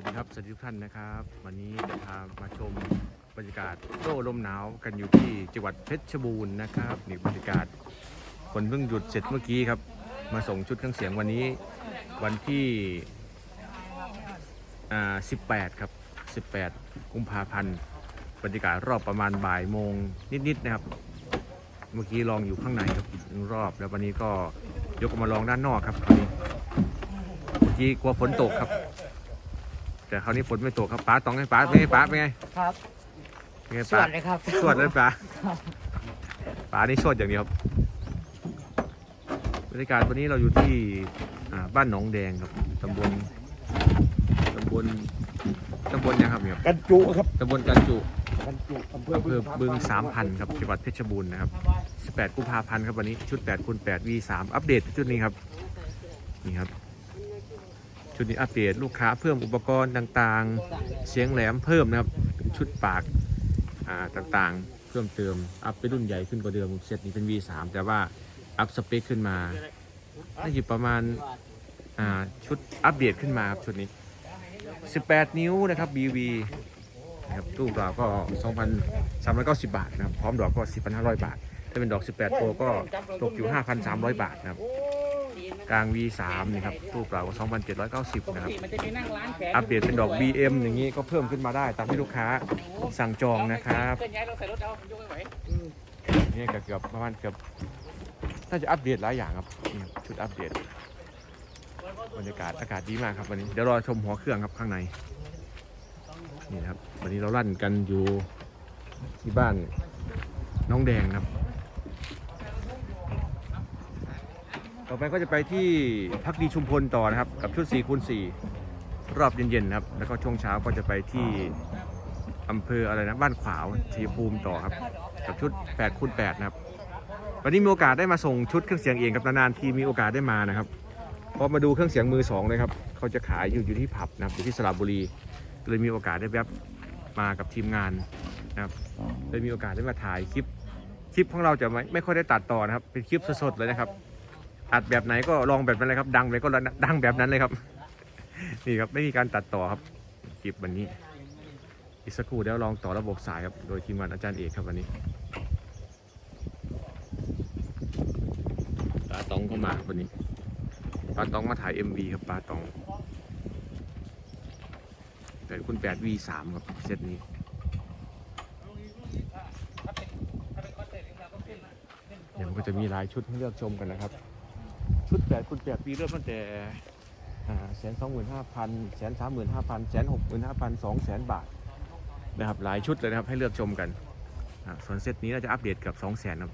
วัสดีครับสวัสดีทุกท่านนะครับ วันนี้จะพามาชมบรรยากาศโต้ลมหนาวกันอยู่ที่จังหวัดเพชรบูรณ์นะครับนี่บรรยากาศฝนเพิ่งหยุดเสร็จเมื่อกี้ครับ มาส่งชุดเครื่องเสียงวันนี้วันที่อ่า18 ครับ 18 กุมภาพันธ์บรรยากาศรอบประมาณบ่ายโมงนิดๆนะครับ เมื่อกี้ลองอยู่ข้างในครับอีกหนึ่งรอบ แล้ววันนี้ก็ยกมาลองด้านนอกครับคราวนี้เมื่อกี้กลัวฝนตกครับ แต่คราวนี้ฝนไม่ตกครับป้าต้องให้ป้าเป็นไงป้าเป็นไงครับเป็นไงสป้าวัสดีครับสวดเลยป้าป้านี่สวดอย่างเดียวครับบรรยากาศวันนี้เราอยู่ที่อ่าบ้านหนองแดงครับตำบลตำบลตำบลยังครับเนี่ยครับกันจุครับตำบลกันจุ กันจุอำเภออำเภอบึงสามพันครับจังหวัดเพชรบูรณ์นะครับ 18 กุมภาพันธ์ครับวันนี้ชุด8คูณ8 V3 อัปเดตชุดนี้ครับนี่ครับ ชุดนี้อัปเดตลูกค้าเพิ่มอุปกรณ์ต่างๆ เสียงแหลมเพิ่มนะครับเป็นชุดปากอ่าต่างๆ เพิ่มเติมอัพไปรุ่นใหญ่ขึ้นกว่าเดิมเซตนี้เป็น V3 แต่ว่าอัพสเปคขึ้นมาน่าจะประมาณอ่าชุดอัปเดตขึ้นมาครับชุดนี้ 18 นิ้วนะครับ BV นะครับตู้ดอกก็ 2,390 บาทนะครับ พร้อมดอกก็ 4,500 บาท ถ้าเป็นดอก 18โปรก็ตกอยู่ 5,300 บาทนะครับ กลาง V3 นี่ครับตู้เปล่าก็2,790นะครับมันจะมีนั่งร้านแขกอัปเดตเป็นดอก BM อย่างนี้ก็เพิ่มขึ้นมาได้ตามที่ลูกค้าสั่งจองนะครับเคลื่อนย้ายเราใส่รถเอายกไม่ไหวนี่ก็เกือบประมาณเกือบน่าจะอัปเดตหลายอย่างครับชุดอัปเดตบรรยากาศอากาศดีมากครับวันนี้เดี๋ยวรอชมหัวเครื่องครับข้างในนี่ครับวันนี้เราลั่นกันอยู่ที่บ้านน้องแดงครับ ต่อไปก็จะไปที่พักดีชุมพลต่อนะครับ กับชุด4คูณ4รอบเย็นๆนะครับ แล้วก็ช่วงเช้าก็จะไปที่อำเภออะไรนะบ้านขวาวชัยภูมิต่อครับ กับชุด8คูณ8นะครับ วันนี้มีโอกาสได้มาส่งชุดเครื่องเสียงเองกับนานๆทีมีโอกาสได้มานะครับพอมาดูเครื่องเสียงมือสองเลยครับเขาจะขายอยู่อยู่ที่ผับนะครับอยู่ที่สระบุรีเลยมีโอกาสได้แวบมากับทีมงานนะครับเลยมีโอกาสได้มาถ่ายคลิปคลิปของเราจะไม่ไม่ค่อยได้ตัดต่อนะครับ เป็นคลิปสดๆเลยนะครับ อัดแบบไหนก็ลองแบบนั้นเลยครับ ดังไปก็ดังแบบนั้นเลยครับ นี่ครับไม่มีการตัดต่อครับคลิปวันนี้อีกสักครู่เดี๋ยวลองต่อระบบสายครับ โดยทีมงานอาจารย์เอกครับวันนี้ปาตองเข้ามาวันนี้ปาตองมาถ่าย MV ครับปาตองแต่คุณ 8V3 ครับเซตนี้เดี๋ยวมันก็จะมีหลายชุดให้เลือกชมกันนะครับ ดคุณ8 V เริ่มตั้งแต่แสนสองหมื่นห้าพันแสนสามหมื่นห้าพันแสนหกหมื่นห้าพันสองแสนบาทนะครับหลายชุดเลยนะครับให้เลือกชมกันส่วนเซตนี้น่าจะอัปเดตเกับ2 0 0แสนครับ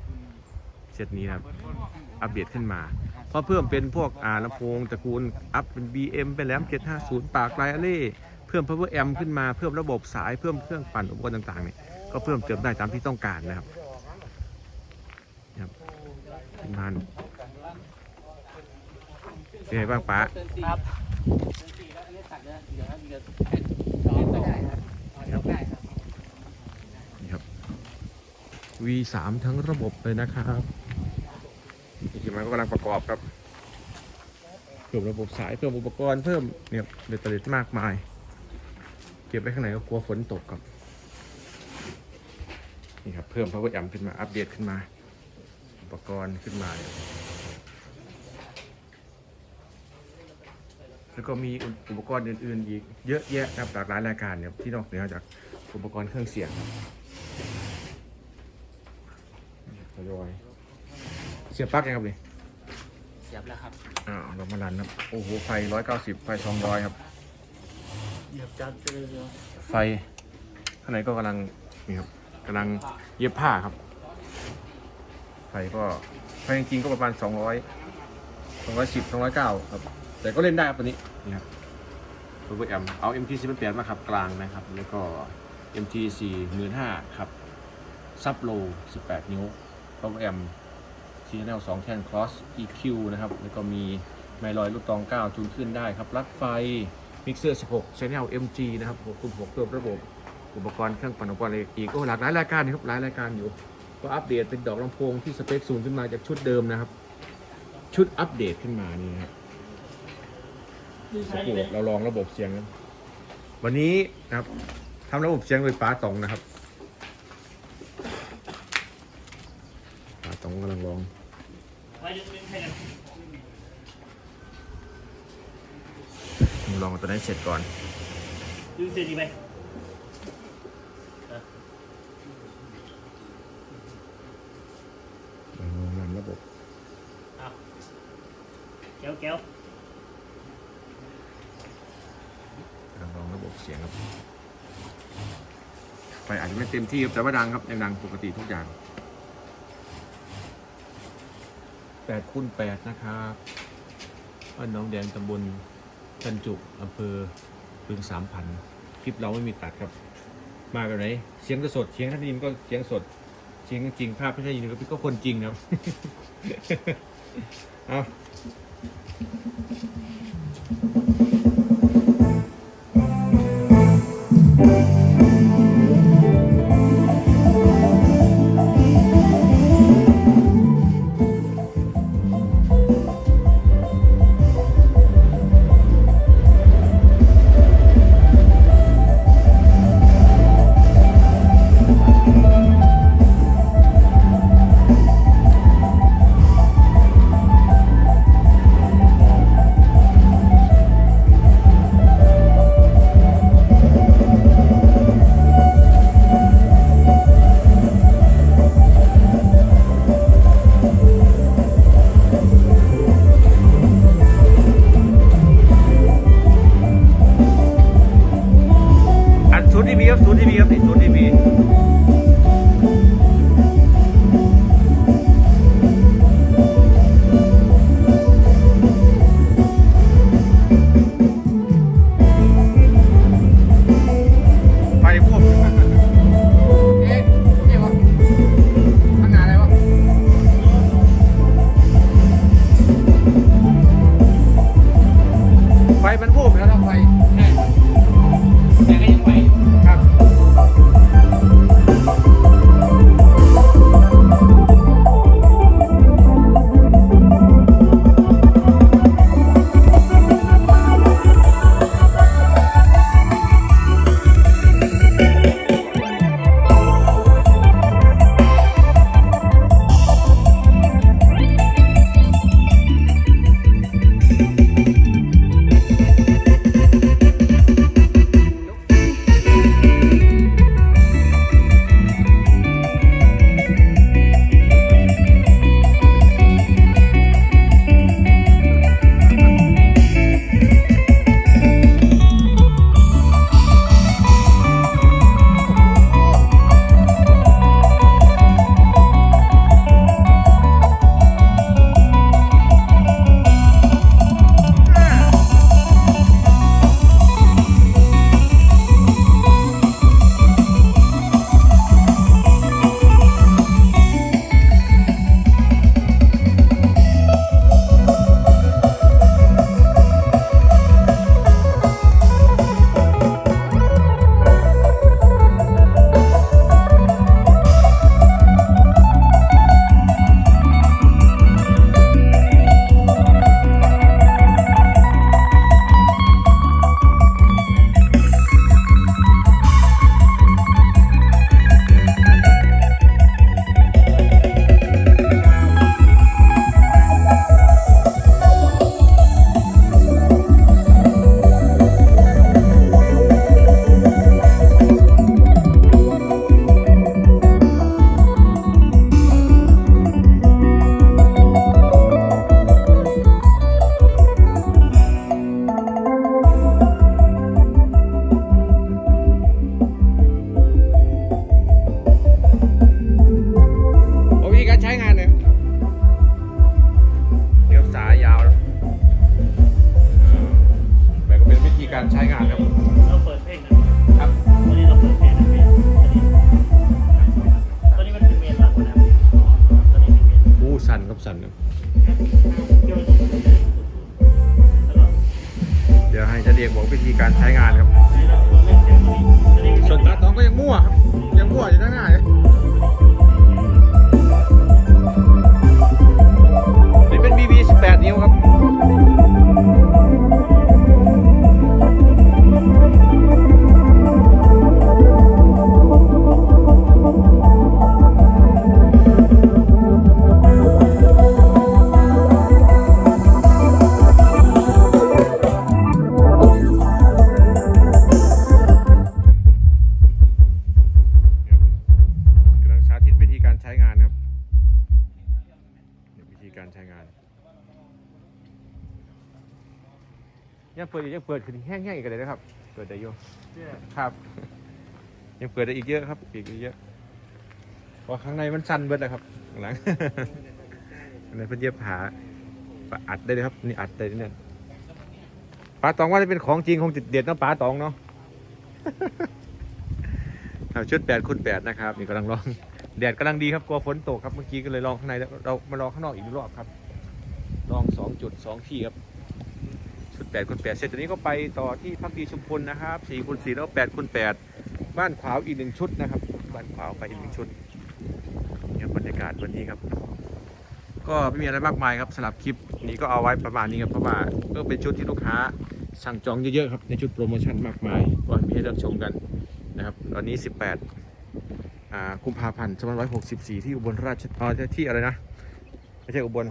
เซตนี้นะครับอัปเดตขึ้นมา เพราะเพิ่มเป็นพวกอ่าลำโพงตระกูลอัพเป็น BM เป็นแหลม750 ปากไลอาเล่เพิ่ม power amp ขึ้นมาเพิ่มระบบสายเพิ่มเครื่องปั่นอุปกรณ์ต่างๆเนี่ยก็เพิ่มเติมได้ตามที่ต้องการนะครับครับทีมาน เป็นไงบ้างป๊าครับนี่ครับ V3 ทั้งระบบเลยนะครับนี่ทีมงานก็กำลังประกอบครับเพิ่มระบบสายเพิ่มอุปกรณ์เพิ่มเนี่ยเบตเตอรี่มากมาย เก็บไว้ข้างในก็กลัวฝนตกครับนี่ครับ เพิ่ม power amp ขึ้นมาอัปเดตขึ้นมา อุปกรณ์ขึ้นมาเนี่ย แล้วก็มีอุปกรณ์อื่นๆอีกเยอะแยะนะครับหลากหลายรายการเนี่ยที่นอกเหนือจากอุปกรณ์เครื่องเสียงครับทยอยเสียบปลั๊กยังครับนี่เสียบแล้วครับอ้าวเรามาลันครับโอ้โหไฟร้อยเก้าสิบไฟสองร้อยครับเสียบจัดเลยไฟข้างในก็กำลังนี่ครับกำลังเย็บผ้าครับ ไฟก็ไฟจริงๆก็ประมาณสองร้อยสองร้อยสิบสองร้อยเก้าครับ แต่ก็เล่นได้ครับตัวนี้นี่ครับตัวแอมเอา MT 1 8มาขับกลางนะครับ แล้วก็ MT 4 1 5 0ครับ ซับโล 18 นิ้วตัวแอมซีแนล2แท่น cross EQ นะครับ แล้วก็มีไมลอยลูกตอง 9 จูนขึ้นได้ครับรัดไฟมิกเซอร์ 16 Channel MG นะครับ6คูณ6เพิ่มระบบ อุปกรณ์เครื่องปั่นอุปกรณ์อะไรอีกก็หลากหลายรายการนะครับหลายรายการอยู่ ก็อัปเดตเป็นดอกลำโพงที่สเปคสูงขึ้นมาจากชุดเดิมนะครับ ชุดอัปเดตขึ้นมานี่ครับ สักครู่เราลองระบบเสียงกันวันนี้นะครับทำระบบเสียงโดยป้าตองนะครับป้าตองกำลังลองไปดึงดึงให้กันลองเอาตัวนี้นเสร็จก่อนดึงเสร็จดีไหม ลองนำระบบ เอาแก้วแก้ว ลองระบบเสียงครับไฟอาจจะไม่ เต็มที่ครับแต่ว่าดังครับยังดังปกติทุกอย่างแปดคูณแปดนะครับบ้านน้องแดงตำบลจันจุอำเภอบึงสามพันคลิปเราไม่มีตัดครับ มาแบบไหนเสียงก็สดเสียงท่านได้ยินก็เสียงสดเสียงจริงภาพไม่ใช่ยินก็ก็คนจริงครับ เอา เรียวให้เจะเดียกบอกวิธีการใช้งานครับในเราเราเล่นเสียงตัวนี้ตอนนี้ส่วนตาตองก็ยังมั่วครับ ยังมั่วอยู่ด้านหน้าเลยนี่เป็น BB 18 นิ้วครับ ปิดอีกยังเปิดขึ้นแห้งๆอีกเลยนะครับ เปิดได้อยู่เนี่ยครับ ยังเปิดได้อีกเยอะครับ อีกเยอะเพราะข้างในมันสั่นเบิดแล้วครับข้างหลังข้างในเพิ่นเย็บผาปะอัดได้เลยครับ นี่อัดได้เนี่ยปลาตองว่าจะเป็นของจริงคงติดเด็ดเนาะปลาตองเนาะครับชุดแปดคูณแปดนะครับนี่กำลังลองแดดกำลังดีครับกลัวฝนตกครับเมื่อกี้ก็เลยลองข้างในแล้วเรามาลองข้างนอกอีกรอบครับ ลองสองจุดสองที่ครับ ชุดแปดคูณแปดเสร็จตัวนี้ก็ไปต่อที่พักดีชุมพลนะครับสี่คูณสี่แล้วแปดคูณแปดบ้านขวาวอีกหนึ่งชุดนะครับ บ้านขวาวไปอีกหนึ่งชุดเนี่ยบรรยากาศวันนี้ครับ ก็ไม่มีอะไรมากมายครับสำหรับคลิปนี้ก็เอาไว้ประมาณนี้ครับเพราะว่าก็เป็นชุดที่ลูกค้าสั่งจองเยอะๆครับในชุดโปรโมชั่นมากมายก็มีให้เลือกชมกันนะครับตอนนี้ 18อ่ากุมภาพันธ์2564 ที่อุบลราชอ๋อที่อะไรนะ ไม่ใช่อุบล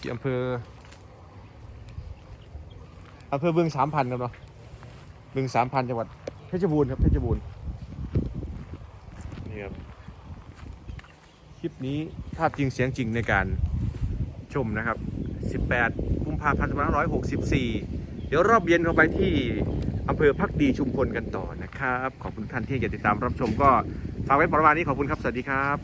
ที่อำเภอ อำเภอบึงสามพันครับเนาะบึงสามพันจังหวัดเพชรบูรณ์ครับเพชรบูรณ์นี่ครับคลิปนี้ภาพจริงเสียงจริงในการชมนะครับ 18 กุมภาพันธ์2564 เดี๋ยวรอบเย็นเราไปที่อำเภอพักดีชุมพลกันต่อนะครับ ขอบคุณท่านที่อยากติดตามรับชมก็ฝากไว้ประมาณนี้ขอบคุณครับ สวัสดีครับ